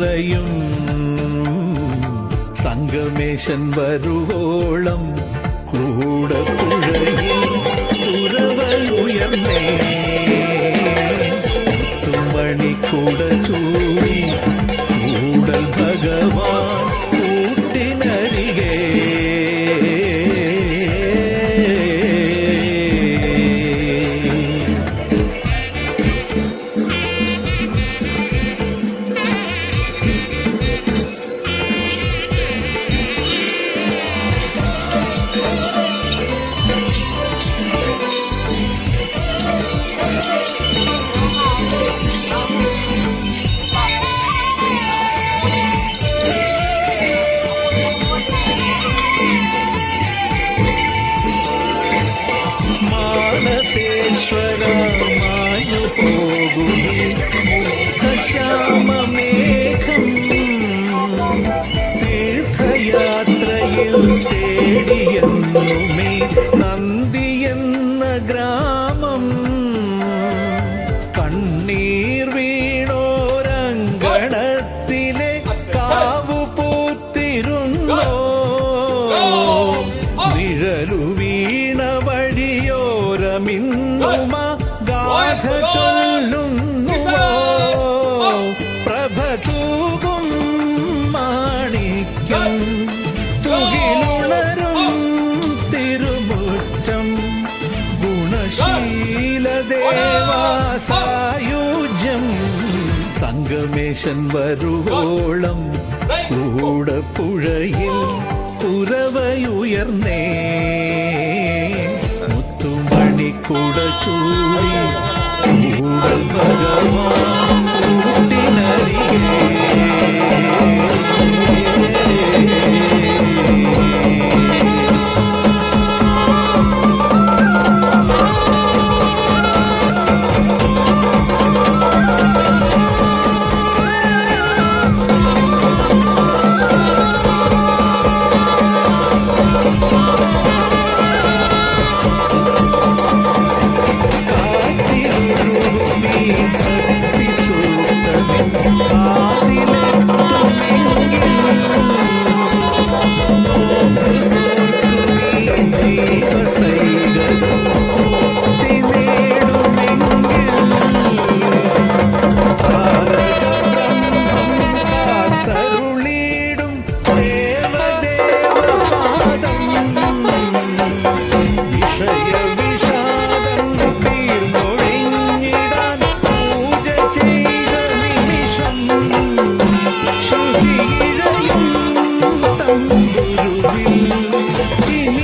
ദേവാമിഴി നിറയും സംഗമേശൻ വരുവോളം കൂടെ പുഴയിൽ ഉറവയുയർന്നേ തുമണിക്കൂട ചൂടി മാഞ്ഞു പോകുമേ മുഖശ്യാമമേഘം തീർത്ഥയാത്രയിൽ തേടിയെന്നുമേ നന്ദി ഗ്രാമം കണ്ണീർ വീണോരങ്കണത്തിലെ കാവു പൂത്തിരുന്നോ? നിഴലു വീണ വഴിയോരമിന്നുമ ഗാഥ ഗുണശീലദേവാസായുജ്യം സംഗമേശൻ വരുവോളം കൂടെ പുഴയിൽ ഉറവയുയർന്നേ. മുത്തുമണിക്കുട ചൂടി കൂടൽ ഭഗവാൻ